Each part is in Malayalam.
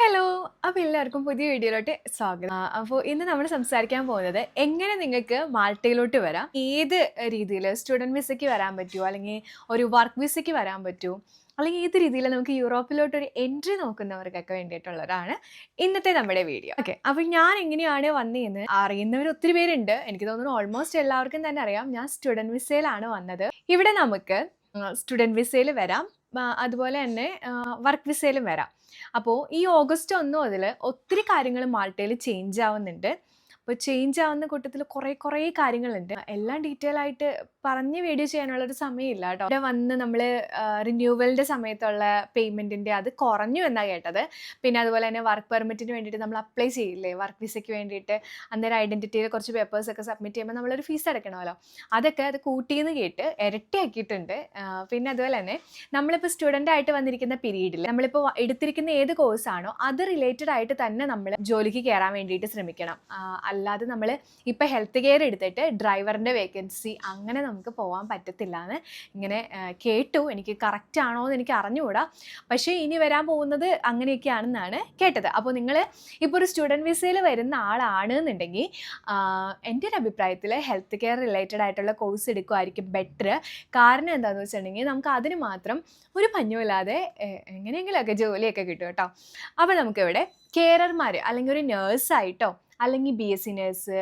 ഹലോ അപ്പോൾ എല്ലാവർക്കും പുതിയ വീഡിയോയിലോട്ട് സ്വാഗതം. അപ്പോൾ ഇന്ന് നമ്മൾ സംസാരിക്കാൻ പോകുന്നത് എങ്ങനെ നിങ്ങൾക്ക് മാൾട്ടയിലോട്ട് വരാം? ഏത് രീതിയിൽ സ്റ്റുഡന്റ് വിസയ്ക്ക് വരാൻ പറ്റുമോ അല്ലെങ്കിൽ ഒരു വർക്ക് വിസയ്ക്ക് വരാൻ പറ്റുമോ അല്ലെങ്കിൽ ഏത് രീതിയിൽ നമുക്ക് യൂറോപ്പിലോട്ട് ഒരു എൻട്രി നോക്കുന്നവർക്കൊക്കെ വേണ്ടിയിട്ടുള്ളതാണ് ഇന്നത്തെ നമ്മുടെ വീഡിയോ. ഓക്കെ അപ്പോൾ ഞാൻ എങ്ങനെയാണ് വന്നതെന്ന് അറിയുന്നവർ ഒത്തിരി പേരുണ്ട്. എനിക്ക് തോന്നുന്നു ഓൾമോസ്റ്റ് എല്ലാവർക്കും തന്നെ അറിയാം. ഞാൻ സ്റ്റുഡന്റ് വിസയിലാണ് വന്നത്. ഇവിടെ നമുക്ക് സ്റ്റുഡന്റ് വിസയിൽ വരാം. അതുപോലെ തന്നെ വർക്ക് വിസയിലും വരാം. അപ്പോൾ ഈ ഓഗസ്റ്റ് ഒന്ന് മുതൽ ഒത്തിരി കാര്യങ്ങൾ മാൾട്ടയിൽ ചേഞ്ച് ആവുന്നുണ്ട്. അപ്പോൾ ചേഞ്ച് ആവുന്ന കൂട്ടത്തിൽ കുറേ കുറേ കാര്യങ്ങളുണ്ട്. എല്ലാം ഡീറ്റെയിൽ ആയിട്ട് പറഞ്ഞ് വീഡിയോ ചെയ്യാനുള്ള ഒരു സമയമില്ല കേട്ടോ. ഇവിടെ വന്ന് നമ്മൾ റിന്യൂവലിന്റെ സമയത്തുള്ള പേയ്മെന്റിന്റെ അത് കുറഞ്ഞു എന്നാണ് കേട്ടത്. പിന്നെ അതുപോലെ തന്നെ വർക്ക് പെർമിറ്റിന് വേണ്ടിയിട്ട് നമ്മൾ അപ്ലൈ ചെയ്യില്ലേ? വർക്ക് വിസയ്ക്ക് വേണ്ടിയിട്ട്. അന്നേരം ഐഡന്റിറ്റിയിൽ കുറച്ച് പേപ്പേഴ്സൊക്കെ സബ്മിറ്റ് ചെയ്യുമ്പോൾ നമ്മളൊരു ഫീസ് അടയ്ക്കണമല്ലോ അതൊക്കെ അത് കൂട്ടിയെന്ന് കേട്ട് ഇരട്ടിയാക്കിയിട്ടുണ്ട്. പിന്നെ അതുപോലെ തന്നെ നമ്മളിപ്പോൾ സ്റ്റുഡന്റ് ആയിട്ട് വന്നിരിക്കുന്ന പീരീഡിൽ നമ്മളിപ്പോൾ എടുത്തിരിക്കുന്ന ഏത് കോഴ്സാണോ അത് റിലേറ്റഡ് ആയിട്ട് തന്നെ നമ്മൾ ജോലിക്ക് കയറാൻ വേണ്ടിയിട്ട് ശ്രമിക്കണം. ആ, അല്ലാതെ നമ്മൾ ഇപ്പോൾ ഹെൽത്ത് കെയർ എടുത്തിട്ട് ഡ്രൈവറിന്റെ വേക്കൻസി അങ്ങനെ നമുക്ക് പോകാൻ പറ്റത്തില്ല എന്ന് ഇങ്ങനെ കേട്ടു. എനിക്ക് കറക്റ്റ് ആണോ എന്ന് എനിക്ക് അറിഞ്ഞുകൂടാ. പക്ഷേ ഇനി വരാൻ പോകുന്നത് അങ്ങനെയൊക്കെയാണെന്നാണ് കേട്ടത്. അപ്പോൾ നിങ്ങൾ ഇപ്പോൾ ഒരു സ്റ്റുഡന്റ് വിസയിൽ വരുന്ന ആളാണ് എന്നുണ്ടെങ്കിൽ എന്റെ ഒരു അഭിപ്രായത്തിൽ ഹെൽത്ത് കെയർ റിലേറ്റഡ് ആയിട്ടുള്ള കോഴ്സ് എടുക്കുമായിരിക്കും ബെറ്റർ കാരണം എന്താണെന്ന് വെച്ചിട്ടുണ്ടെങ്കിൽ നമുക്ക് അതിന് മാത്രം ഒരു പഞ്ഞുമില്ലാതെ എങ്ങനെയെങ്കിലുമൊക്കെ ജോലിയൊക്കെ കിട്ടും കേട്ടോ. അപ്പോൾ നമുക്കിവിടെ കെയറർമാർ അല്ലെങ്കിൽ ഒരു നേഴ്സായിട്ടോ അല്ലെങ്കിൽ B S C nurse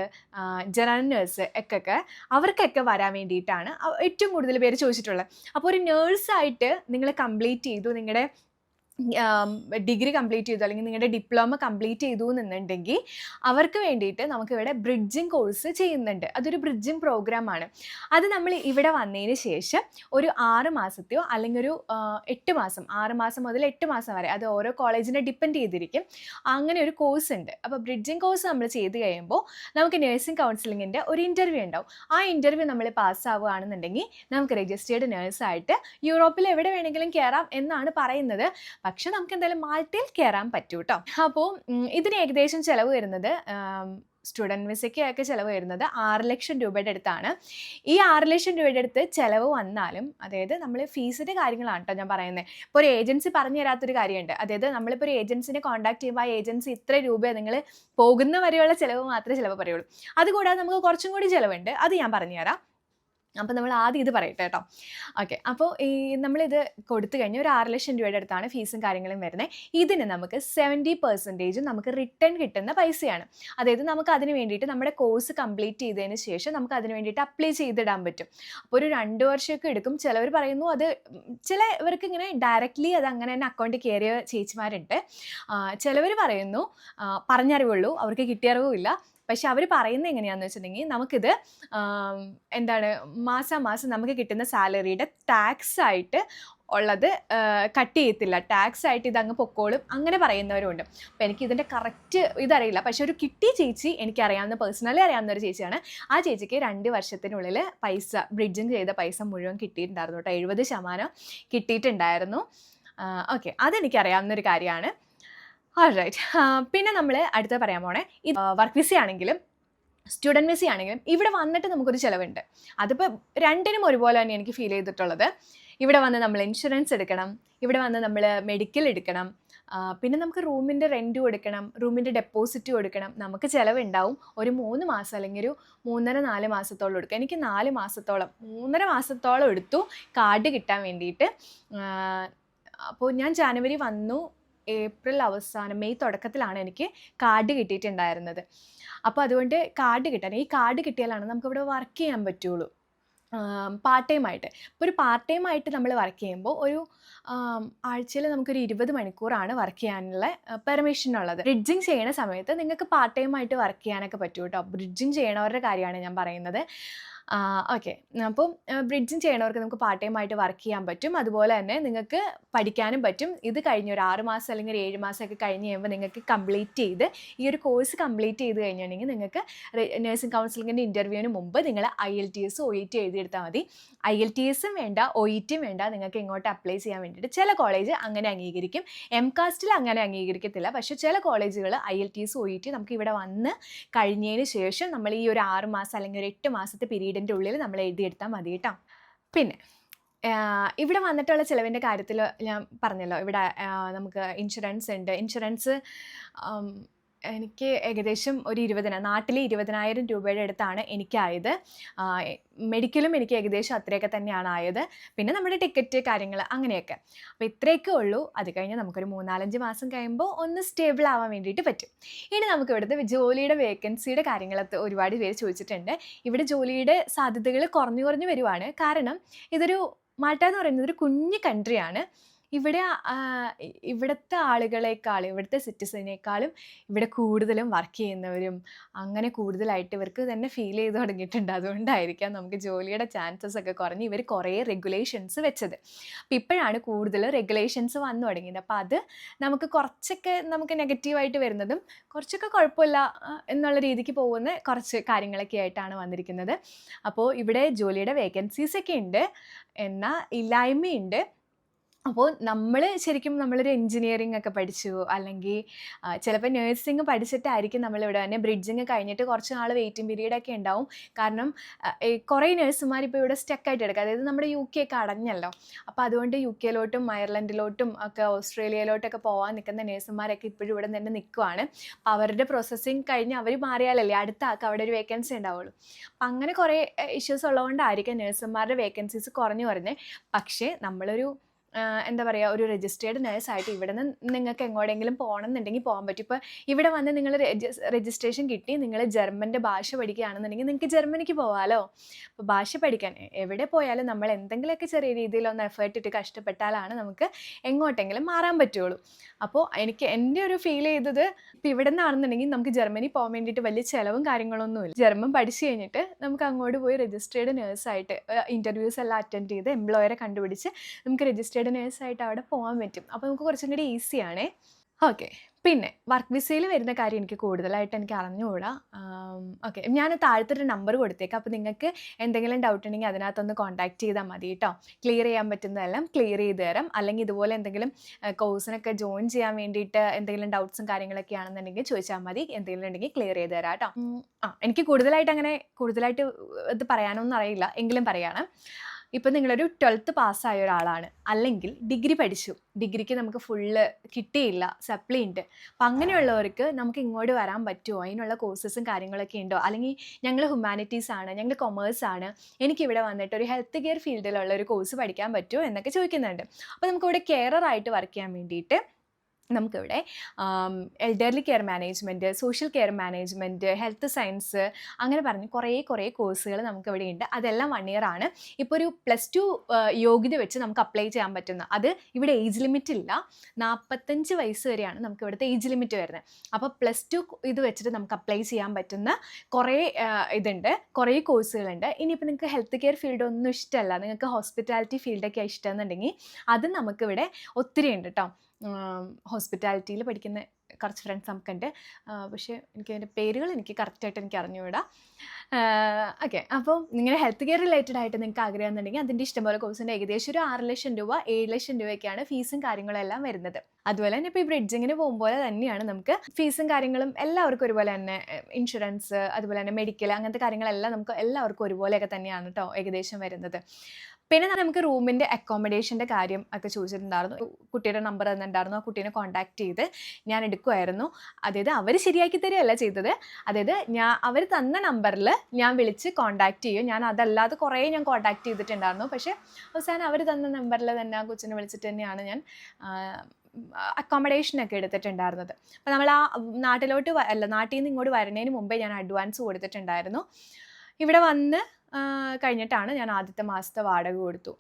general nurse ഒക്കെ അവർക്കൊക്കെ വരാൻ വേണ്ടിയിട്ടാണ് ഏറ്റവും കൂടുതൽ പേര് ചോദിച്ചിട്ടുള്ളത്. അപ്പോൾ ഒരു നേഴ്സായിട്ട് നിങ്ങൾ കംപ്ലീറ്റ് ചെയ്തു നിങ്ങളുടെ ഡിഗ്രി കംപ്ലീറ്റ് ചെയ്തു അല്ലെങ്കിൽ നിങ്ങളുടെ ഡിപ്ലോമ കംപ്ലീറ്റ് ചെയ്തു എന്നുണ്ടെങ്കിൽ അവർക്ക് വേണ്ടിയിട്ട് നമുക്കിവിടെ ബ്രിഡ്ജിങ് കോഴ്സ് ചെയ്യുന്നുണ്ട്. അതൊരു ബ്രിഡ്ജിങ് പ്രോഗ്രാമാണ് അത് നമ്മൾ ഇവിടെ വന്നതിന് ശേഷം ഒരു ആറ് മാസത്തെയോ അല്ലെങ്കിൽ ഒരു എട്ട് മാസം ആറ് മാസം മുതൽ എട്ട് മാസം വരെ അത് ഓരോ കോളേജിനെ ഡിപ്പെൻഡ് ചെയ്തിരിക്കും. അങ്ങനെ ഒരു കോഴ്സ് ഉണ്ട്. അപ്പോൾ ബ്രിഡ്ജിങ് കോഴ്സ് നമ്മൾ ചെയ്ത് കഴിയുമ്പോൾ നമുക്ക് നഴ്സിംഗ് കൗൺസിലിങ്ങിന്റെ ഒരു ഇന്റർവ്യൂ ഉണ്ടാവും. ആ ഇന്റർവ്യൂ നമ്മൾ പാസ്സാവുകയാണെന്നുണ്ടെങ്കിൽ നമുക്ക് രജിസ്റ്റേർഡ് നേഴ്സായിട്ട് യൂറോപ്പിൽ എവിടെ വേണമെങ്കിലും കയറാം എന്നാണ് പറയുന്നത്. പക്ഷെ നമുക്ക് എന്തായാലും മാൾട്ടയിൽ കയറാൻ പറ്റൂ കേട്ടോ അപ്പോൾ ഇതിന് ഏകദേശം ചിലവ് വരുന്നത് സ്റ്റുഡന്റ് വിസയ്ക്ക് ഒക്കെ ചിലവ് വരുന്നത് ആറ് ലക്ഷം രൂപയുടെ അടുത്താണ്. ഈ ആറ് ലക്ഷം രൂപയുടെ അടുത്ത് ചിലവ് വന്നാലും അതായത് നമ്മൾ ഫീസിന്റെ കാര്യങ്ങളാണ് കേട്ടോ ഞാൻ പറയുന്നത് ഇപ്പോൾ ഒരു ഏജൻസി പറഞ്ഞു തരാത്തൊരു കാര്യമുണ്ട്. അതായത് നമ്മളിപ്പോൾ ഒരു ഏജൻസിനെ കോൺടാക്ട് ചെയ്യുമ്പോൾ ആ ഏജൻസി ഇത്ര രൂപ നിങ്ങൾ പോകുന്ന വരെയുള്ള ചിലവ് മാത്രമേ ചിലവ് പറയുള്ളൂ. അതുകൂടാതെ നമുക്ക് കുറച്ചും കൂടി ചിലവുണ്ട്. അത് ഞാൻ പറഞ്ഞുതരാം അപ്പോൾ നമ്മൾ ആദ്യം ഇത് പറയട്ടെ കേട്ടോ. ഓക്കെ അപ്പോൾ ഈ നമ്മളിത് കൊടുത്തു കഴിഞ്ഞാൽ ഒരു ആറ് ലക്ഷം രൂപയുടെ അടുത്താണ് ഫീസും കാര്യങ്ങളും വരുന്നത്. ഇതിന് നമുക്ക് സെവന്റി പെർസെന്റേജും നമുക്ക് റിട്ടേൺ കിട്ടുന്ന പൈസയാണ്. അതായത് നമുക്ക് അതിന് വേണ്ടിയിട്ട് നമ്മുടെ കോഴ്സ് കംപ്ലീറ്റ് ചെയ്തതിന് ശേഷം നമുക്ക് അതിന് വേണ്ടിയിട്ട് അപ്ലൈ ചെയ്തിടാൻ പറ്റും. അപ്പോൾ ഒരു രണ്ട് വർഷമൊക്കെ എടുക്കും. ചിലവർ പറയുന്നു അത് ചിലവർക്ക് ഇങ്ങനെ ഡയറക്റ്റ്ലി അത് അങ്ങനെ തന്നെ അക്കൗണ്ടിൽ കയറിയ ചേച്ചിമാരുണ്ട്. ചിലവർ പറയുന്നു പറഞ്ഞറിവുള്ളൂ. അവർക്ക് കിട്ടിയ അറിവുമില്ല പക്ഷെ അവർ പറയുന്നത് എങ്ങനെയാണെന്ന് വെച്ചിട്ടുണ്ടെങ്കിൽ നമുക്കിത് എന്താണ് മാസം മാസം നമുക്ക് കിട്ടുന്ന സാലറിയുടെ ടാക്സ് ആയിട്ട് ഉള്ളത് കട്ട് ചെയ്യത്തില്ല. ടാക്സ് ആയിട്ട് ഇത് അങ്ങ് പൊക്കോളും. അങ്ങനെ പറയുന്നവരുണ്ട്. അപ്പം എനിക്ക് ഇതിന്റെ കറക്റ്റ് ഇതറിയില്ല. പക്ഷെ ഒരു കിട്ടി ചേച്ചി എനിക്കറിയാവുന്ന പേഴ്സണലി അറിയാവുന്ന ഒരു ചേച്ചിയാണ്. ആ ചേച്ചിക്ക് രണ്ട് വർഷത്തിനുള്ളിൽ പൈസ ബ്രിഡ്ജിങ് ചെയ്ത പൈസ മുഴുവൻ കിട്ടിയിട്ടുണ്ടായിരുന്നു കേട്ടോ. എഴുപത് ശതമാനം കിട്ടിയിട്ടുണ്ടായിരുന്നു. ഓക്കെ അതെനിക്കറിയാവുന്ന ഒരു കാര്യമാണ്. റൈറ്റ് പിന്നെ നമ്മൾ അടുത്ത പറയാൻ പോണേ. ഇത് വർക്ക് വിസ ആണെങ്കിലും സ്റ്റുഡന്റ് വിസ ആണെങ്കിലും ഇവിടെ വന്നിട്ട് നമുക്കൊരു ചിലവുണ്ട്. അതിപ്പോൾ രണ്ടിനും ഒരുപോലെ തന്നെ എനിക്ക് ഫീൽ ചെയ്തിട്ടുള്ളത്. ഇവിടെ വന്ന് നമ്മൾ ഇൻഷുറൻസ് എടുക്കണം. ഇവിടെ വന്ന് നമ്മൾ മെഡിക്കൽ എടുക്കണം. പിന്നെ നമുക്ക് റൂമിന്റെ റെന്റ് കൊടുക്കണം റൂമിന്റെ ഡെപ്പോസിറ്റ് കൊടുക്കണം നമുക്ക് ചിലവുണ്ടാവും. ഒരു മൂന്ന് മാസം അല്ലെങ്കിൽ ഒരു മൂന്നര നാല് മാസത്തോളം എടുക്കും. എനിക്ക് നാല് മാസത്തോളം മൂന്നര മാസത്തോളം എടുത്തു കാർഡ് കിട്ടാൻ വേണ്ടിയിട്ട് അപ്പോൾ ഞാൻ ജാനുവരി വന്നു. ഏപ്രിൽ അവസാനം മെയ് തുടക്കത്തിലാണ് എനിക്ക് കാർഡ് കിട്ടിയിട്ടുണ്ടായിരുന്നത്. അപ്പോൾ അതുകൊണ്ട് കാർഡ് കിട്ടാൻ ഈ കാർഡ് കിട്ടിയാലാണ് നമുക്കിവിടെ വർക്ക് ചെയ്യാൻ പറ്റുള്ളൂ. പാർട്ട് ടൈം ആയിട്ട്. ഇപ്പോൾ ഒരു പാർട്ട് ടൈം ആയിട്ട് നമ്മൾ വർക്ക് ചെയ്യുമ്പോൾ ഒരു ആഴ്ചയിൽ നമുക്കൊരു ഇരുപത് മണിക്കൂറാണ് വർക്ക് ചെയ്യാനുള്ള പെർമിഷൻ ഉള്ളത്. ബ്രിഡ്ജിങ് ചെയ്യുന്ന സമയത്ത് നിങ്ങൾക്ക് പാർട്ട് ടൈം ആയിട്ട് വർക്ക് ചെയ്യാനൊക്കെ പറ്റും കേട്ടോ. ബ്രിഡ്ജിങ് ചെയ്യണവരുടെ കാര്യമാണ് ഞാൻ പറയുന്നത്. ഓക്കെ അപ്പം ബ്രിഡ്ജിങ് ചെയ്യണവർക്ക് നമുക്ക് പാർട്ട് ടൈം ആയിട്ട് വർക്ക് ചെയ്യാൻ പറ്റും. അതുപോലെ തന്നെ നിങ്ങൾക്ക് പഠിക്കാനും പറ്റും. ഇത് കഴിഞ്ഞ് ഒരു ആറ് മാസം അല്ലെങ്കിൽ ഒരു ഏഴ് മാസമൊക്കെ കഴിഞ്ഞ് കഴിയുമ്പോൾ നിങ്ങൾക്ക് കംപ്ലീറ്റ് ചെയ്ത് ഈ ഒരു കോഴ്സ് കംപ്ലീറ്റ് ചെയ്ത് കഴിഞ്ഞിട്ടുണ്ടെങ്കിൽ നിങ്ങൾക്ക് നേഴ്സിംഗ് കൗൺസിലിങ്ങിന്റെ ഇന്റർവ്യൂവിന് മുമ്പ് നിങ്ങൾ I L T S O E T എഴുതിയെടുത്താൽ മതി. ഐ എൽ ടി എസും വേണ്ട ഒ ഇ ടിയും വേണ്ട. നിങ്ങൾക്ക് ഇങ്ങോട്ട് അപ്ലൈ ചെയ്യാൻ വേണ്ടിയിട്ട് ചില കോളേജ് അങ്ങനെ അംഗീകരിക്കും. എം കാസ്റ്റിൽ അങ്ങനെ അംഗീകരിക്കത്തില്ല. പക്ഷേ ചില കോളേജുകൾ I L T S O E T നമുക്ക് ഇവിടെ വന്ന് കഴിഞ്ഞതിന് ശേഷം നമ്മൾ ഈ ഒരു ആറ് മാസം അല്ലെങ്കിൽ ഒരു എട്ട് മാസത്തെ പീരീഡിന്റെ ഉള്ളിൽ നമ്മൾ എഴുതിയെടുത്താൽ മതി കേട്ടോ. പിന്നെ ഇവിടെ വന്നിട്ടുള്ള ചിലവിന്റെ കാര്യത്തിൽ ഞാൻ പറഞ്ഞല്ലോ ഇവിടെ നമുക്ക് ഇൻഷുറൻസ് ഉണ്ട്. ഇൻഷുറൻസ് എനിക്ക് ഏകദേശം ഒരു ഇരുപതിനായിരം നാട്ടിൽ ഇരുപതിനായിരം രൂപയുടെ അടുത്താണ് എനിക്കായത്. മെഡിക്കലും എനിക്ക് ഏകദേശം അത്രയൊക്കെ തന്നെയാണ് ആയത്. പിന്നെ നമ്മുടെ ടിക്കറ്റ് കാര്യങ്ങൾ അങ്ങനെയൊക്കെ. അപ്പോൾ ഇത്രയൊക്കെ ഉള്ളൂ. അത് കഴിഞ്ഞ് നമുക്കൊരു മൂന്നാലഞ്ച് മാസം കഴിയുമ്പോൾ ഒന്ന് സ്റ്റേബിൾ ആവാൻ വേണ്ടിയിട്ട് പറ്റും. ഇനി നമുക്ക് ഇവിടുത്തെ ജോലിയുടെ വേക്കൻസിയുടെ കാര്യങ്ങളൊക്കെ ഒരുപാട് പേര് ചോദിച്ചിട്ടുണ്ട്. ഇവിടെ ജോലിയുടെ സാധ്യതകൾ കുറഞ്ഞു കുറഞ്ഞു വരുവാണ്. കാരണം ഇതൊരു മാൾട്ട എന്ന് പറയുന്നത് ഒരു കുഞ്ഞു കൺട്രിയാണ് ഇവിടെ ഇവിടുത്തെ ആളുകളെക്കാളും ഇവിടുത്തെ സിറ്റിസനേക്കാളും ഇവിടെ കൂടുതലും വർക്ക് ചെയ്യുന്നവരും അങ്ങനെ കൂടുതലായിട്ട് ഇവർക്ക് തന്നെ ഫീൽ ചെയ്ത് തുടങ്ങിയിട്ടുണ്ട്. അതുകൊണ്ടായിരിക്കാം നമുക്ക് ജോലിയുടെ ചാൻസസ് ഒക്കെ കുറഞ്ഞ് ഇവർ കുറേ റെഗുലേഷൻസ് വെച്ചത്. അപ്പം ഇപ്പോഴാണ് കൂടുതൽ റെഗുലേഷൻസ് വന്നു തുടങ്ങിയത്. അപ്പോൾ അത് നമുക്ക് കുറച്ചൊക്കെ നമുക്ക് നെഗറ്റീവായിട്ട് വരുന്നതും കുറച്ചൊക്കെ കുഴപ്പമില്ല എന്നുള്ള രീതിക്ക് പോകുന്ന കുറച്ച് കാര്യങ്ങളൊക്കെ ആയിട്ടാണ് വന്നിരിക്കുന്നത്. അപ്പോൾ ഇവിടെ ജോലിയുടെ വേക്കൻസീസ് ഒക്കെ ഉണ്ട്. എന്നാൽ ഇല്ലായ്മയുണ്ട്. അപ്പോൾ നമ്മൾ ശരിക്കും നമ്മളൊരു എൻജിനീയറിംഗ് ഒക്കെ പഠിച്ചു. അല്ലെങ്കിൽ ചിലപ്പോൾ നേഴ്സിംഗ് പഠിച്ചിട്ടായിരിക്കും നമ്മളിവിടെ തന്നെ ബ്രിഡ്ജിങ് കഴിഞ്ഞിട്ട് കുറച്ച് നാൾ വെയിറ്റിംഗ് പീരീഡ് ഒക്കെ ഉണ്ടാവും. കാരണം കുറേ നേഴ്സുമാർ ഇപ്പോൾ ഇവിടെ സ്റ്റക്കായിട്ട് എടുക്കുക അതായത് നമ്മുടെ യു കെ ഒക്കെ അടഞ്ഞല്ലോ. അപ്പോൾ അതുകൊണ്ട് യു കെയിലോട്ടും അയർലൻഡിലോട്ടും ഒക്കെ ഓസ്ട്രേലിയയിലോട്ടൊക്കെ പോകാൻ നിൽക്കുന്ന നേഴ്സുമാരൊക്കെ ഇപ്പോഴും ഇവിടെ തന്നെ നിൽക്കുവാണ് അപ്പോൾ അവരുടെ പ്രോസസ്സിങ് കഴിഞ്ഞ് അവർ മാറിയാലല്ലേ അടുത്ത ആൾക്ക് അവിടെ ഒരു വേക്കൻസി ഉണ്ടാവുള്ളൂ. അപ്പം അങ്ങനെ കുറേ ഇഷ്യൂസ് ഉള്ളതുകൊണ്ടായിരിക്കും നേഴ്സുമാരുടെ വേക്കൻസീസ് കുറഞ്ഞു കുറഞ്ഞ്. പക്ഷേ നമ്മളൊരു എന്താ പറയുക ഒരു രജിസ്റ്റേർഡ് നേഴ്സായിട്ട് ഇവിടെ നിന്ന് നിങ്ങൾക്ക് എങ്ങോട്ടെങ്കിലും പോകണം എന്നുണ്ടെങ്കിൽ പോകാൻ പറ്റും. ഇപ്പോൾ ഇവിടെ വന്ന് നിങ്ങൾ രജിസ്ട്രേഷൻ കിട്ടി നിങ്ങൾ ജർമ്മന്റെ ഭാഷ പഠിക്കുകയാണെന്നുണ്ടെങ്കിൽ നിങ്ങൾക്ക് ജർമ്മനിക്ക് പോകാമല്ലോ അപ്പോൾ ഭാഷ പഠിക്കാൻ എവിടെ പോയാലും നമ്മൾ എന്തെങ്കിലുമൊക്കെ ചെറിയ രീതിയിലൊന്ന് എഫേർട്ട് ഇട്ട് കഷ്ടപ്പെട്ടാലാണ് നമുക്ക് എങ്ങോട്ടെങ്കിലും മാറാൻ പറ്റുള്ളൂ. അപ്പോൾ എനിക്ക് എന്റെ ഒരു ഫീൽ ചെയ്തത് ഇപ്പോൾ ഇവിടെ നിന്നാണെന്നുണ്ടെങ്കിൽ നമുക്ക് ജർമ്മനി പോകാൻ വേണ്ടിയിട്ട് വലിയ ചിലവും കാര്യങ്ങളൊന്നുമില്ല ജർമ്മൻ പഠിച്ചു കഴിഞ്ഞിട്ട് നമുക്ക് അങ്ങോട്ട് പോയി രജിസ്റ്റേർഡ് നേഴ്സായിട്ട് ഇന്റർവ്യൂസ് എല്ലാം അറ്റൻഡ് ചെയ്ത് എംപ്ലോയറെ കണ്ടുപിടിച്ച് നമുക്ക് രജിസ്റ്റേർഡ് നേഴ്സായിട്ട് അവിടെ പോകാൻ പറ്റും. അപ്പോൾ നമുക്ക് കുറച്ചും കൂടി ഈസിയാണേ. ഓക്കെ. പിന്നെ വർക്ക് വിസയിൽ വരുന്ന കാര്യം എനിക്ക് കൂടുതലായിട്ട് എനിക്ക് അറിഞ്ഞുകൂടാ. ഓക്കെ. ഞാൻ താഴത്തെ ഒരു നമ്പർ കൊടുത്തേക്കാം. അപ്പോൾ നിങ്ങൾക്ക് എന്തെങ്കിലും ഡൗട്ട് ഉണ്ടെങ്കിൽ അതിനകത്തൊന്ന് കോൺടാക്ട് ചെയ്താൽ മതി കേട്ടോ ക്ലിയർ ചെയ്യാൻ പറ്റുന്നതെല്ലാം ക്ലിയർ ചെയ്ത് തരാം. അല്ലെങ്കിൽ ഇതുപോലെ എന്തെങ്കിലും കോഴ്സിനൊക്കെ ജോയിൻ ചെയ്യാൻ വേണ്ടിയിട്ട് എന്തെങ്കിലും ഡൗട്ട്സും കാര്യങ്ങളൊക്കെ ആണെന്നുണ്ടെങ്കിൽ ചോദിച്ചാൽ മതി. എന്തെങ്കിലും ഉണ്ടെങ്കിൽ ക്ലിയർ ചെയ്ത് തരാം കേട്ടോ ആ എനിക്ക് കൂടുതലായിട്ട് അങ്ങനെ കൂടുതലായിട്ട് ഇത് പറയാനൊന്നും അറിയില്ല. എങ്കിലും പറയാണ്. ഇപ്പം നിങ്ങളൊരു ട്വൽത്ത് പാസ്സായ ഒരാളാണ്. അല്ലെങ്കിൽ ഡിഗ്രി പഠിച്ചു. ഡിഗ്രിക്ക് നമുക്ക് ഫുള്ള് കിട്ടിയില്ല സപ്ലി ഉണ്ട്. അപ്പം അങ്ങനെയുള്ളവർക്ക് നമുക്ക് ഇങ്ങോട്ട് വരാൻ പറ്റുമോ? അതിനുള്ള കോഴ്സസും കാര്യങ്ങളൊക്കെ ഉണ്ടോ? അല്ലെങ്കിൽ ഞങ്ങൾ ഹ്യൂമാനിറ്റീസ് ആണ് ഞങ്ങൾ കൊമേഴ്സ് ആണ്. എനിക്കിവിടെ വന്നിട്ട് ഒരു ഹെൽത്ത് കെയർ ഫീൽഡിലുള്ള ഒരു കോഴ്സ് പഠിക്കാൻ പറ്റുമോ? എന്നൊക്കെ ചോദിക്കുന്നുണ്ട്. അപ്പോൾ നമുക്കിവിടെ കെയറർ ആയിട്ട് വർക്ക് ചെയ്യാൻ വേണ്ടിയിട്ട് നമുക്കിവിടെ elderly care management social care management health science അങ്ങനെ പറഞ്ഞ് കുറേ കുറേ കോഴ്സുകൾ നമുക്കിവിടെ ഉണ്ട് അതെല്ലാം വൺ ഇയർ ആണ്. ഇപ്പോൾ ഒരു പ്ലസ് ടു യോഗ്യത വെച്ച് നമുക്ക് അപ്ലൈ ചെയ്യാൻ പറ്റുന്ന അത് ഇവിടെ ഏജ് ലിമിറ്റ് ഇല്ല. നാൽപ്പത്തഞ്ച് വയസ്സ് വരെയാണ് നമുക്ക് ഇവിടുത്തെ ഏജ് ലിമിറ്റ് വരുന്നത്. അപ്പോൾ പ്ലസ് ടു ഇത് വെച്ചിട്ട് നമുക്ക് അപ്ലൈ ചെയ്യാൻ പറ്റുന്ന കുറേ ഇതുണ്ട്. കുറേ കോഴ്സുകളുണ്ട് ഇനിയിപ്പോൾ നിങ്ങൾക്ക് ഹെൽത്ത് കെയർ ഫീൽഡ് ഒന്നും ഇഷ്ടമല്ല. നിങ്ങൾക്ക് ഹോസ്പിറ്റാലിറ്റി ഫീൽഡൊക്കെ ഇഷ്ടമെന്നുണ്ടെങ്കിൽ അത് നമുക്കിവിടെ ഒത്തിരി ഉണ്ട് കേട്ടോ ഹോസ്പിറ്റാലിറ്റിയിൽ പഠിക്കുന്ന കുറച്ച് ഫ്രണ്ട്സ് നമുക്കുണ്ട്. പക്ഷേ എനിക്ക് അതിന്റെ പേരുകൾ എനിക്ക് കറക്റ്റായിട്ട് എനിക്ക് അറിഞ്ഞുവിടാം ഓക്കെ അപ്പോൾ നിങ്ങൾ ഹെൽത്ത് കെയർ റിലേറ്റഡ് ആയിട്ട് നിങ്ങൾക്ക് ആഗ്രഹം എന്നുണ്ടെങ്കിൽ അതിന്റെ ഇഷ്ടംപോലെ കോഴ്സിന്റെ ഏകദേശം ഒരു ആറ് ലക്ഷം രൂപ ഏഴ് ലക്ഷം രൂപയൊക്കെയാണ് ഫീസും കാര്യങ്ങളും എല്ലാം വരുന്നത്. അതുപോലെ തന്നെ ഇപ്പോൾ ഈ ബ്രിഡ്ജിങ്ങിന് പോകുമ്പോൾ തന്നെയാണ് നമുക്ക് ഫീസും കാര്യങ്ങളും എല്ലാവർക്കും ഒരുപോലെ തന്നെ ഇൻഷുറൻസ് അതുപോലെ തന്നെ മെഡിക്കൽ അങ്ങനത്തെ കാര്യങ്ങളെല്ലാം നമുക്ക് എല്ലാവർക്കും ഒരുപോലെയൊക്കെ തന്നെയാണ് കേട്ടോ ഏകദേശം വരുന്നത്. പിന്നെ നമുക്ക് റൂമിന്റെ അക്കോമഡേഷന്റെ കാര്യം ഒക്കെ ചോദിച്ചിട്ടുണ്ടായിരുന്നു. കുട്ടിയുടെ നമ്പർ തന്നിട്ടുണ്ടായിരുന്നു. ആ കുട്ടീനെ കോൺടാക്ട് ചെയ്ത് ഞാൻ എടുക്കുമായിരുന്നു അതായത് അവർ ശരിയാക്കി തരികയല്ല ചെയ്തത്. അതായത് ഞാൻ അവർ തന്ന നമ്പറിൽ ഞാൻ വിളിച്ച് കോൺടാക്ട് ചെയ്യും. ഞാൻ അതല്ലാതെ കുറേ ഞാൻ കോൺടാക്ട് ചെയ്തിട്ടുണ്ടായിരുന്നു. പക്ഷേ അവസാനം അവർ തന്ന നമ്പറിൽ തന്നെ ആ കൊച്ചിനെ വിളിച്ചിട്ട് തന്നെയാണ് ഞാൻ അക്കോമഡേഷനൊക്കെ എടുത്തിട്ടുണ്ടായിരുന്നത്. അപ്പോൾ നമ്മൾ ആ നാട്ടിലോട്ട് അല്ല നാട്ടിൽ നിന്ന് ഇങ്ങോട്ട് വരുന്നതിന് മുമ്പേ ഞാൻ അഡ്വാൻസ് കൊടുത്തിട്ടുണ്ടായിരുന്നു. ഇവിടെ വന്ന് കഴിഞ്ഞിട്ടാണ് ഞാൻ ആദ്യത്തെ മാസത്തെ വാടക കൊടുത്തു.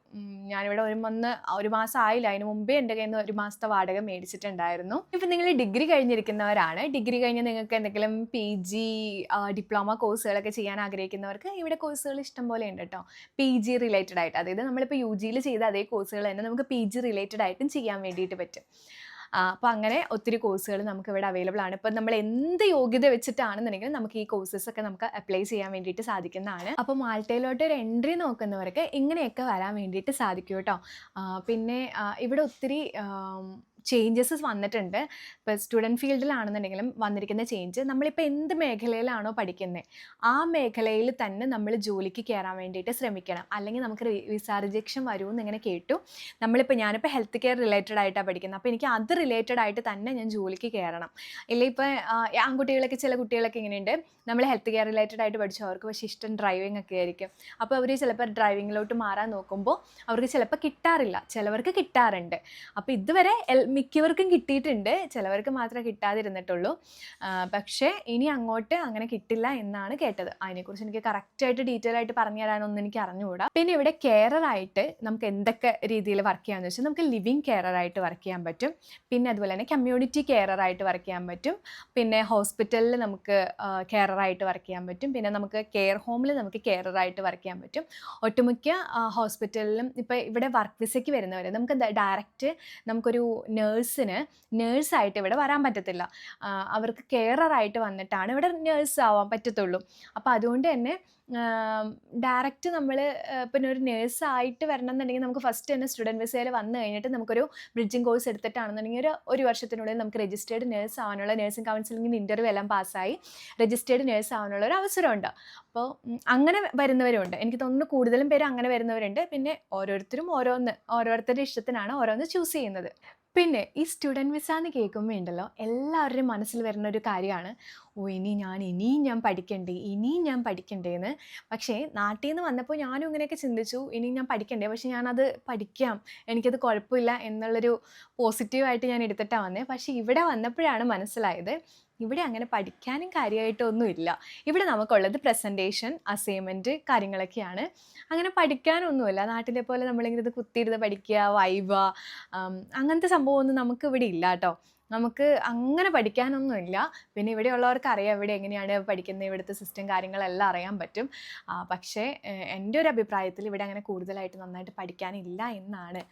ഞാനിവിടെ ഒരു വന്ന് ഒരു മാസം ആയില്ല. അതിന് മുമ്പേ എന്റെ കയ്യിൽ നിന്ന് ഒരു മാസത്തെ വാടക മേടിച്ചിട്ടുണ്ടായിരുന്നു. ഇപ്പം നിങ്ങൾ ഡിഗ്രി കഴിഞ്ഞിരിക്കുന്നവരാണ്. ഡിഗ്രി കഴിഞ്ഞ് നിങ്ങൾക്ക് എന്തെങ്കിലും പി ജി ഡിപ്ലോമ കോഴ്സുകളൊക്കെ ചെയ്യാൻ ആഗ്രഹിക്കുന്നവർക്ക് ഇവിടെ കോഴ്സുകൾ ഇഷ്ടം പോലെ ഉണ്ട് കേട്ടോ. പി ജി റിലേറ്റഡ് ആയിട്ട്. അതായത് നമ്മളിപ്പോൾ യു ജിയിൽ ചെയ്ത അതേ കോഴ്സുകൾ തന്നെ നമുക്ക് പി ജി റിലേറ്റഡ് ആയിട്ടും ചെയ്യാൻ വേണ്ടിയിട്ട് പറ്റും. അപ്പോൾ അങ്ങനെ ഒത്തിരി കോഴ്സുകൾ നമുക്ക് ഇവിടെ അവൈലബിൾ ആണ്. ഇപ്പം നമ്മൾ എന്ത് യോഗ്യത വെച്ചിട്ടാണെന്നുണ്ടെങ്കിലും നമുക്ക് ഈ കോഴ്സസ് ഒക്കെ നമുക്ക് അപ്ലൈ ചെയ്യാൻ വേണ്ടിയിട്ട് സാധിക്കുന്നതാണ്. അപ്പോൾ മാൾട്ടയിലോട്ട് ഒരു എൻട്രി നോക്കുന്നവർക്ക് ഇങ്ങനെയൊക്കെ വരാൻ വേണ്ടിയിട്ട് സാധിക്കും കേട്ടോ. പിന്നെ ഇവിടെ ഒത്തിരി ചേഞ്ചസ് വന്നിട്ടുണ്ട്. ഇപ്പോൾ സ്റ്റുഡന്റ് ഫീൽഡിലാണെന്നുണ്ടെങ്കിലും വന്നിരിക്കുന്ന ചേഞ്ച് നമ്മളിപ്പോൾ എന്ത് മേഖലയിലാണോ പഠിക്കുന്നത് ആ മേഖലയിൽ തന്നെ നമ്മൾ ജോലിക്ക് കയറാൻ വേണ്ടിയിട്ട് ശ്രമിക്കണം. അല്ലെങ്കിൽ നമുക്ക് വിസ റിജക്ഷൻ വരുമെന്ന് ഇങ്ങനെ കേട്ടു. നമ്മളിപ്പോൾ ഞാനിപ്പോൾ ഹെൽത്ത് കെയർ റിലേറ്റഡ് ആയിട്ടാണ് പഠിക്കുന്നത് അപ്പോൾ എനിക്ക് അത് റിലേറ്റഡ് ആയിട്ട് തന്നെ ഞാൻ ജോലിക്ക് കയറണം ഇല്ല ഇപ്പോൾ ആൺകുട്ടികളൊക്കെ ചില കുട്ടികളൊക്കെ ഇങ്ങനെയുണ്ട്. നമ്മൾ ഹെൽത്ത് കെയർ റിലേറ്റഡ് ആയിട്ട് പഠിച്ചു. അവർക്ക് പക്ഷേ ഇഷ്ടം ഡ്രൈവിംഗ് ഒക്കെ ആയിരിക്കും. അപ്പോൾ അവർ ചിലപ്പോൾ ഡ്രൈവിങ്ങിലോട്ട് മാറാൻ നോക്കുമ്പോൾ അവർക്ക് ചിലപ്പോൾ കിട്ടാറില്ല. ചിലവർക്ക് കിട്ടാറുണ്ട്. അപ്പോൾ ഇതുവരെ എൽ മിക്കവർക്കും കിട്ടിയിട്ടുണ്ട്. ചിലവർക്ക് മാത്രമേ കിട്ടാതിരുന്നിട്ടുള്ളൂ. പക്ഷേ ഇനി അങ്ങോട്ട് അങ്ങനെ കിട്ടില്ല എന്നാണ് കേട്ടത്. അതിനെക്കുറിച്ച് എനിക്ക് കറക്റ്റായിട്ട് ഡീറ്റെയിൽ ആയിട്ട് പറഞ്ഞു തരാനൊന്നും എനിക്ക് അറിഞ്ഞുകൂടാ. പിന്നെ ഇവിടെ കെയറർ ആയിട്ട് നമുക്ക് എന്തൊക്കെ രീതിയിൽ വർക്ക് ചെയ്യാമെന്ന് വെച്ചാൽ നമുക്ക് ലിവിങ് കെയറർ ആയിട്ട് വർക്ക് ചെയ്യാൻ പറ്റും. പിന്നെ അതുപോലെ തന്നെ കമ്മ്യൂണിറ്റി കെയറർ ആയിട്ട് വർക്ക് ചെയ്യാൻ പറ്റും. പിന്നെ ഹോസ്പിറ്റലിൽ നമുക്ക് കെയറർ ആയിട്ട് വർക്ക് ചെയ്യാൻ പറ്റും. പിന്നെ നമുക്ക് കെയർ ഹോമിൽ നമുക്ക് കെയറർ ആയിട്ട് വർക്ക് ചെയ്യാൻ പറ്റും. ഒട്ടുമിക്ക ഹോസ്പിറ്റലിലും ഇപ്പോൾ ഇവിടെ വർക്ക് വിസയ്ക്ക് വരുന്നവരെ നമുക്ക് ഡയറക്റ്റ് നമുക്കൊരു നേഴ്സിന് നേഴ്സായിട്ട് ഇവിടെ വരാൻ പറ്റത്തില്ല. അവർക്ക് കെയറർ ആയിട്ട് വന്നിട്ടാണ് ഇവിടെ നേഴ്സ് ആവാൻ പറ്റത്തുള്ളൂ. അപ്പോൾ അതുകൊണ്ട് തന്നെ ഡയറക്റ്റ് നമ്മൾ പിന്നെ ഒരു നേഴ്സ് ആയിട്ട് വരണം എന്നുണ്ടെങ്കിൽ നമുക്ക് ഫസ്റ്റ് തന്നെ സ്റ്റുഡന്റ് വിസയിൽ വന്നു കഴിഞ്ഞിട്ട് നമുക്കൊരു ബ്രിഡ്ജിങ് കോഴ്സ് എടുത്തിട്ടാണെന്നുണ്ടെങ്കിൽ ഒരു ഒരു വർഷത്തിനുള്ളിൽ നമുക്ക് രജിസ്റ്റേഡ് നേഴ്സ് ആവാനുള്ള നേഴ്സിംഗ് കൗൺസിലിങ്ങിന്റെ ഇന്റർവ്യൂ എല്ലാം പാസ്സായി രജിസ്റ്റേർഡ് നേഴ്സ് ആവാനുള്ള ഒരു അവസരമുണ്ട്. അപ്പോൾ അങ്ങനെ വരുന്നവരുണ്ട്. എനിക്ക് തോന്നുന്നു കൂടുതലും പേര് അങ്ങനെ വരുന്നവരുണ്ട്. പിന്നെ ഓരോരുത്തരും ഓരോന്ന് ഓരോരുത്തരുടെ ഇഷ്ടത്തിനാണ് ഓരോന്ന് ചൂസ് ചെയ്യുന്നത്. പിന്നെ ഈ സ്റ്റുഡന്റ് വിസ എന്ന് കേൾക്കുമ്പോൾ ഉണ്ടല്ലോ എല്ലാവരുടെയും മനസ്സിൽ വരുന്ന ഒരു കാര്യമാണ് ഓ ഇനി ഞാൻ ഇനിയും ഞാൻ പഠിക്കണ്ടേ ഇനിയും ഞാൻ പഠിക്കണ്ടേന്ന് പക്ഷേ നാട്ടിൽ നിന്ന് വന്നപ്പോൾ ഞാനും ഇങ്ങനെയൊക്കെ ചിന്തിച്ചു ഇനിയും ഞാൻ പഠിക്കണ്ടേ പക്ഷേ ഞാനത് പഠിക്കാം എനിക്കത് കുഴപ്പമില്ല എന്നുള്ളൊരു പോസിറ്റീവായിട്ട് ഞാൻ എടുത്തിട്ടാണ് വന്നത് പക്ഷേ ഇവിടെ വന്നപ്പോഴാണ് മനസ്സിലായത് ഇവിടെ അങ്ങനെ പഠിക്കാനും കാര്യമായിട്ടൊന്നുമില്ല ഇവിടെ നമുക്കുള്ളത് പ്രസന്റേഷൻ അസൈൻമെന്റ് കാര്യങ്ങളൊക്കെയാണ്. അങ്ങനെ പഠിക്കാനൊന്നുമില്ല. നാട്ടിലെ പോലെ നമ്മളിങ്ങനെ ഇത് കുത്തിയിരുന്ന് പഠിക്കുക വൈവ അങ്ങനത്തെ സംഭവമൊന്നും നമുക്ക് ഇവിടെ ഇല്ല കേട്ടോ. നമുക്ക് അങ്ങനെ പഠിക്കാനൊന്നുമില്ല. പിന്നെ ഇവിടെയുള്ളവർക്ക് അറിയാം ഇവിടെ എങ്ങനെയാണ് പഠിക്കുന്നത് ഇവിടുത്തെ സിസ്റ്റം കാര്യങ്ങളെല്ലാം അറിയാൻ പറ്റും. പക്ഷേ എന്റെ ഒരു അഭിപ്രായത്തിൽ ഇവിടെ അങ്ങനെ കൂടുതലായിട്ട് നന്നായിട്ട് പഠിക്കാനില്ല എന്നാണ്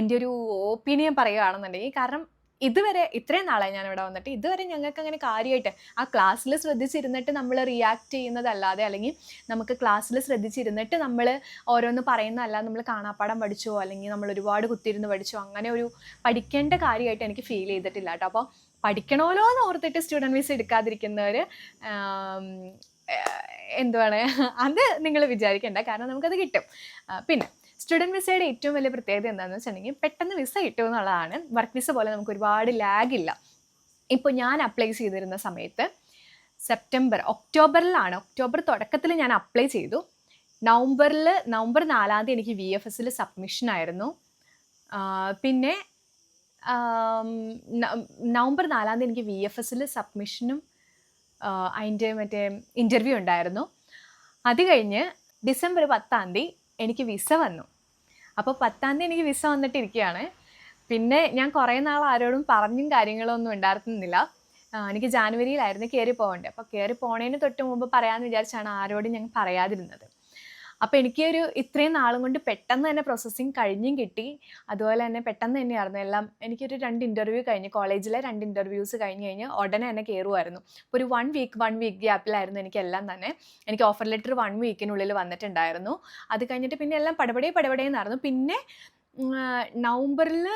എന്റെ ഒരു ഒപ്പീനിയൻ പറയുകയാണെന്നുണ്ടെങ്കിൽ. കാരണം ഇതുവരെ ഇത്രയും നാളായി ഞാൻ ഇവിടെ വന്നിട്ട് ഇതുവരെ ഞങ്ങൾക്ക് അങ്ങനെ കാര്യമായിട്ട് ആ ക്ലാസ്സിൽ ശ്രദ്ധിച്ചിരുന്നിട്ട് നമ്മൾ റിയാക്ട് ചെയ്യുന്നതല്ലാതെ അല്ലെങ്കിൽ നമുക്ക് ക്ലാസ്സിൽ ശ്രദ്ധിച്ചിരുന്നിട്ട് നമ്മൾ ഓരോന്ന് പറയുന്നതല്ല നമ്മൾ കാണാപ്പാടം പഠിച്ചോ അല്ലെങ്കിൽ നമ്മൾ ഒരുപാട് കുത്തിയിരുന്ന് പഠിച്ചോ അങ്ങനെ ഒരു പഠിക്കേണ്ട കാര്യമായിട്ട് എനിക്ക് ഫീൽ ചെയ്തിട്ടില്ല കേട്ടോ. അപ്പോൾ പഠിക്കണമല്ലോ എന്ന് ഓർത്തിട്ട് സ്റ്റുഡന്റ് വിസ എടുക്കാതിരിക്കുന്നവർ എന്തുവാണ്? അത് നിങ്ങൾ വിചാരിക്കേണ്ട. കാരണം നമുക്കത് കിട്ടും. പിന്നെ സ്റ്റുഡന്റ് വിസയുടെ ഏറ്റവും വലിയ പ്രത്യേകത എന്താണെന്ന് വെച്ചിട്ടുണ്ടെങ്കിൽ പെട്ടെന്ന് വിസ കിട്ടും എന്നുള്ളതാണ്. വർക്ക് വിസ പോലെ നമുക്ക് ഒരുപാട് ലാഗ് ഇല്ല. ഇപ്പോൾ ഞാൻ അപ്ലൈ ചെയ്തിരുന്ന സമയത്ത് സെപ്റ്റംബർ ഒക്ടോബറിലാണ് ഒക്ടോബർ തുടക്കത്തിൽ ഞാൻ അപ്ലൈ ചെയ്തു. നവംബറിൽ നവംബർ നാലാം തീയതി എനിക്ക് വി എഫ് എസിൽ സബ്മിഷൻ ആയിരുന്നു. പിന്നെ നവംബർ നാലാം തീയതി എനിക്ക് വി എഫ് എസിൽ സബ്മിഷനും അതിന്റെ മറ്റേ ഇന്റർവ്യൂ ഉണ്ടായിരുന്നു. അത് കഴിഞ്ഞ് ഡിസംബർ പത്താം തീയതി എനിക്ക് വിസ വന്നു. അപ്പോൾ പത്താം തീയതി എനിക്ക് വിസ വന്നിട്ടിരിക്കുകയാണ്. പിന്നെ ഞാൻ കുറേ നാൾ ആരോടും പറഞ്ഞും കാര്യങ്ങളൊന്നും ഉണ്ടായിരുന്നില്ല. എനിക്ക് ജാനുവരിയിലായിരുന്നു കയറി പോകേണ്ടത്. അപ്പോൾ കയറി പോണേന് തൊട്ട് മുമ്പ് പറയാമെന്ന് വിചാരിച്ചാണ് ആരോടും ഞങ്ങൾ പറയാതിരുന്നത്. അപ്പോൾ എനിക്ക് ഒരു ഇത്രയും നാളും കൊണ്ട് പെട്ടെന്ന് തന്നെ പ്രോസസ്സിങ് കഴിഞ്ഞും കിട്ടി. അതുപോലെ തന്നെ പെട്ടെന്ന് തന്നെയായിരുന്നു എല്ലാം. എനിക്കൊരു രണ്ട് ഇന്റർവ്യൂ കഴിഞ്ഞ് കോളേജിലെ രണ്ട് ഇന്റർവ്യൂസ് കഴിഞ്ഞ് കഴിഞ്ഞ് ഉടനെ തന്നെ കയറുമായിരുന്നു അപ്പോൾ ഒരു വൺ വീക്ക് വൺ വീക്ക് ഗ്യാപ്പിലായിരുന്നു എനിക്കെല്ലാം തന്നെ. എനിക്ക് ഓഫർ ലെറ്റർ വൺ വീക്കിനുള്ളിൽ വന്നിട്ടുണ്ടായിരുന്നു. അത് കഴിഞ്ഞിട്ട് പിന്നെ എല്ലാം പടപടേ പടപടേന്നായിരുന്നു. പിന്നെ നവംബറിൽ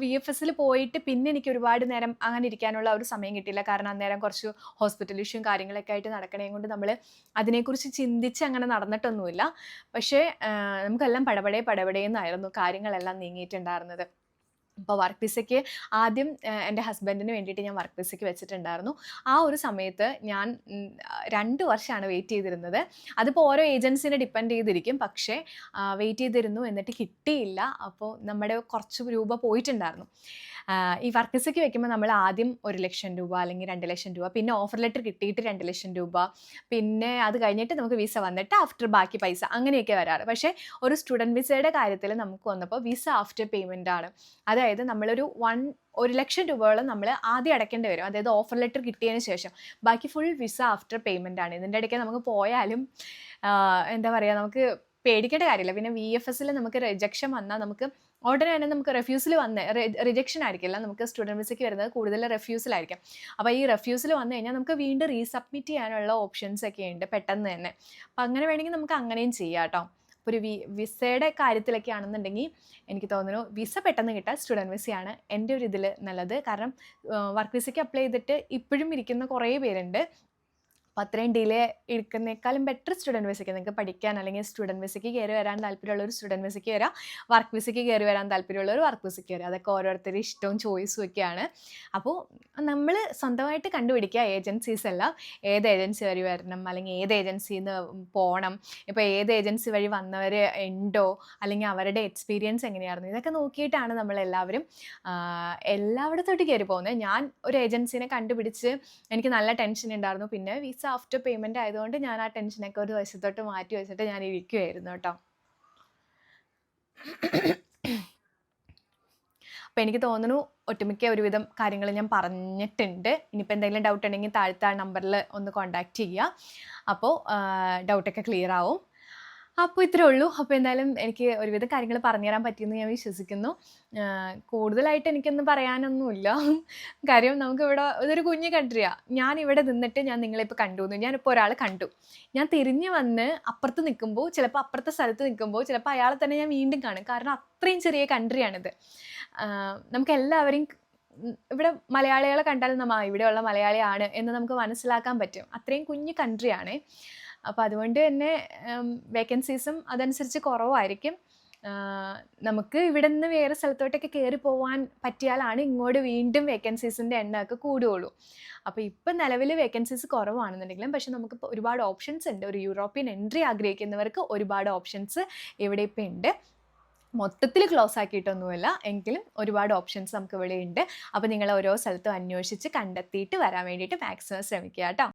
വി എഫ് എസിൽ പോയിട്ട് പിന്നെ എനിക്ക് ഒരുപാട് നേരം അങ്ങനെ ഇരിക്കാനുള്ള ഒരു സമയം കിട്ടിയില്ല. കാരണം അന്നേരം കുറച്ച് ഹോസ്പിറ്റൽ ഇഷ്യൂ കാര്യങ്ങളൊക്കെ ആയിട്ട് നടക്കണേ കൊണ്ട് നമ്മൾ അതിനെക്കുറിച്ച് ചിന്തിച്ച് അങ്ങനെ നടന്നിട്ടൊന്നുമില്ല. പക്ഷേ നമുക്കെല്ലാം പടപടേ പടപടേ എന്നായിരുന്നു കാര്യങ്ങളെല്ലാം നീങ്ങിയിട്ടുണ്ടായിരുന്നത്. അപ്പോൾ വർക്ക് വിസയ്ക്ക് ആദ്യം എന്റെ ഹസ്ബൻഡിന് വേണ്ടിയിട്ട് ഞാൻ വർക്ക് വിസയ്ക്ക് വെച്ചിട്ടുണ്ടായിരുന്നു. ആ ഒരു സമയത്ത് ഞാൻ രണ്ട് വർഷമാണ് വെയിറ്റ് ചെയ്തിരുന്നത്. അതിപ്പോൾ ഓരോ ഏജൻസിനെ ഡിപ്പെൻഡ് ചെയ്തിരിക്കും. പക്ഷേ വെയിറ്റ് ചെയ്തിരുന്നു. എന്നിട്ട് കിട്ടിയില്ല. അപ്പോൾ നമ്മുടെ കുറച്ച് രൂപ പോയിട്ടുണ്ടായിരുന്നു. ഈ വർക്ക് വിസയ്ക്ക് വെക്കുമ്പോൾ നമ്മൾ ആദ്യം ഒരു ലക്ഷം രൂപ അല്ലെങ്കിൽ രണ്ട് ലക്ഷം രൂപ പിന്നെ ഓഫർ ലെറ്റർ കിട്ടിയിട്ട് രണ്ട് ലക്ഷം രൂപ പിന്നെ അത് കഴിഞ്ഞിട്ട് നമുക്ക് വിസ വന്നിട്ട് ആഫ്റ്റർ ബാക്കി പൈസ അങ്ങനെയൊക്കെ വരാറ്. പക്ഷേ ഒരു സ്റ്റുഡന്റ് വിസയുടെ കാര്യത്തിൽ നമുക്ക് വന്നപ്പോൾ വിസ ആഫ്റ്റർ പേയ്മെന്റ് ആണ്. അതായത് നമ്മളൊരു വൺ ഒരു ലക്ഷം രൂപയോളം നമ്മൾ ആദ്യം അടയ്ക്കേണ്ടി വരും. അതായത് ഓഫർ ലെറ്റർ കിട്ടിയതിന് ശേഷം. ബാക്കി ഫുൾ വിസ ആഫ്റ്റർ പേയ്മെന്റ് ആണ്. ഇതിന്റെ ഇടയ്ക്ക് നമുക്ക് പോയാലും എന്താ പറയുക നമുക്ക് പേടിക്കേണ്ട കാര്യമില്ല. പിന്നെ വി എഫ് എസിൽ നമുക്ക് റിജക്ഷൻ വന്നാൽ നമുക്ക് ഉടനെ തന്നെ നമുക്ക് റെഫ്യൂസിൽ വന്ന്. റിജക്ഷൻ ആയിരിക്കില്ല നമുക്ക് സ്റ്റുഡന്റ് വിസയ്ക്ക് വരുന്നത് കൂടുതൽ റെഫ്യൂസിലായിരിക്കും അപ്പോൾ ഈ റെഫ്യൂസിൽ വന്നു കഴിഞ്ഞാൽ നമുക്ക് വീണ്ടും റീസബ്മിറ്റ് ചെയ്യാനുള്ള ഓപ്ഷൻസ് ഒക്കെ ഉണ്ട് പെട്ടെന്ന് തന്നെ. അപ്പോൾ അങ്ങനെ വേണമെങ്കിൽ നമുക്ക് അങ്ങനെയും ചെയ്യാം കേട്ടോ. ഒരു വി വിസയുടെ കാര്യത്തിലൊക്കെ ആണെന്നുണ്ടെങ്കിൽ എനിക്ക് തോന്നുന്നു വിസ പെട്ടെന്ന് കിട്ടാൻ സ്റ്റുഡന്റ് വിസയാണ് എന്റെ ഒരു ഇതിൽ നല്ലത്. കാരണം വർക്ക് വിസയ്ക്ക് അപ്ലൈ ചെയ്തിട്ട് ഇപ്പോഴും ഇരിക്കുന്ന കുറേ പേരുണ്ട്. അപ്പോൾ അത്രയും ഡിലേ എടുക്കുന്നേക്കാളും ബെറ്റർ സ്റ്റുഡന്റ് വിസയ്ക്ക് നിങ്ങൾക്ക് പഠിക്കാൻ അല്ലെങ്കിൽ സ്റ്റുഡന്റ് വിസയ്ക്ക് കയറി വരാൻ താല്പര്യമുള്ള ഒരു സ്റ്റുഡന്റ് വിസയ്ക്ക് വരാം. വർക്ക് വിസയ്ക്ക് കയറി വരാൻ താല്പര്യമുള്ള ഒരു വർക്ക് വിസയ്ക്ക് വരാം. അതൊക്കെ ഓരോരുത്തരുടെ ഇഷ്ടവും ചോയ്സും ഒക്കെയാണ്. അപ്പോൾ നമ്മൾ സ്വന്തമായിട്ട് കണ്ടുപിടിക്കുക ഏജൻസീസ് എല്ലാം. ഏത് ഏജൻസി വഴി വരണം? അല്ലെങ്കിൽ ഏത് ഏജൻസിയിൽ നിന്ന് പോകണം ഇപ്പോൾ ഏത് ഏജൻസി വഴി വന്നവർ ഉണ്ടോ? അല്ലെങ്കിൽ അവരുടെ എക്സ്പീരിയൻസ് എങ്ങനെയായിരുന്നു? ഇതൊക്കെ നോക്കിയിട്ടാണ് നമ്മളെല്ലാവരും എല്ലായിടത്തോട്ട് കയറി പോകുന്നത്. ഞാൻ ഒരു ഏജൻസിനെ കണ്ടുപിടിച്ച് എനിക്ക് നല്ല ടെൻഷൻ ഉണ്ടായിരുന്നു. പിന്നെ വിസ ആഫ്റ്റർ പേയ്മെന്റ് ആയതുകൊണ്ട് ഞാൻ ആ ടെൻഷനൊക്കെ ഒരു വശത്തോട്ട് മാറ്റി വെച്ചിട്ട് ഞാൻ ഇരിക്കുമായിരുന്നു കേട്ടോ. അപ്പോൾ എനിക്ക് തോന്നുന്നു ഒട്ടുമിക്ക ഒരുവിധം കാര്യങ്ങൾ ഞാൻ പറഞ്ഞിട്ടുണ്ട്. ഇനിയിപ്പോൾ എന്തെങ്കിലും ഡൗട്ട് ഉണ്ടെങ്കിൽ താഴത്തെ നമ്പറിൽ ഒന്ന് കോൺടാക്റ്റ് ചെയ്യുക അപ്പോൾ ഡൗട്ടൊക്കെ ക്ലിയർ ആവും. അപ്പോൾ ഇത്രേ ഉള്ളൂ. അപ്പോൾ എന്തായാലും എനിക്ക് ഒരുവിധ കാര്യങ്ങൾ പറഞ്ഞു തരാൻ പറ്റിയെന്ന് ഞാൻ വിശ്വസിക്കുന്നു. കൂടുതലായിട്ട് എനിക്കൊന്നും പറയാനൊന്നുമില്ല. കാര്യം നമുക്കിവിടെ ഇതൊരു കുഞ്ഞു കൺട്രിയാണ് ഞാൻ ഇവിടെ നിന്നിട്ട് ഞാൻ നിങ്ങളെ നിങ്ങളിപ്പോൾ കണ്ടു ഞാനിപ്പോൾ ഒരാൾ കണ്ടു. ഞാൻ തിരിഞ്ഞു വന്ന് അപ്പുറത്ത് നിൽക്കുമ്പോൾ ചിലപ്പോൾ അപ്പുറത്തെ സ്ഥലത്ത് നിൽക്കുമ്പോൾ ചിലപ്പോൾ അയാളെ തന്നെ ഞാൻ വീണ്ടും കാണും. കാരണം അത്രയും ചെറിയ കൺട്രിയാണിത് നമുക്ക് എല്ലാവരെയും ഇവിടെ മലയാളികളെ കണ്ടാൽ നമ്മ ഇവിടെയുള്ള മലയാളിയാണ് എന്ന് നമുക്ക് മനസ്സിലാക്കാൻ പറ്റും. അത്രയും കുഞ്ഞു കൺട്രിയാണ് അപ്പോൾ അതുകൊണ്ട് തന്നെ വേക്കൻസീസും അതനുസരിച്ച് കുറവായിരിക്കും. നമുക്ക് ഇവിടെ നിന്ന് വേറെ സ്ഥലത്തോട്ടൊക്കെ കയറി പോകാൻ പറ്റിയാലാണ് ഇങ്ങോട്ട് വീണ്ടും വേക്കൻസീസിന്റെ എണ്ണമൊക്കെ കൂടുകയുള്ളൂ. അപ്പോൾ ഇപ്പം നിലവിൽ വേക്കൻസീസ് കുറവാണെന്നുണ്ടെങ്കിലും പക്ഷേ നമുക്ക് ഒരുപാട് ഓപ്ഷൻസ് ഉണ്ട്. ഒരു യൂറോപ്യൻ എൻട്രി ആഗ്രഹിക്കുന്നവർക്ക് ഒരുപാട് ഓപ്ഷൻസ് ഇവിടെ ഇപ്പം ഉണ്ട്. മൊത്തത്തിൽ ക്ലോസ് ആക്കിയിട്ടൊന്നുമില്ല. എങ്കിലും ഒരുപാട് ഓപ്ഷൻസ് നമുക്ക് ഇവിടെ ഉണ്ട്. അപ്പോൾ നിങ്ങൾ ഓരോ സ്ഥലത്തും അന്വേഷിച്ച് കണ്ടെത്തിയിട്ട് വരാൻ വേണ്ടിയിട്ട് മാക്സിമം ശ്രമിക്കുക കേട്ടോ.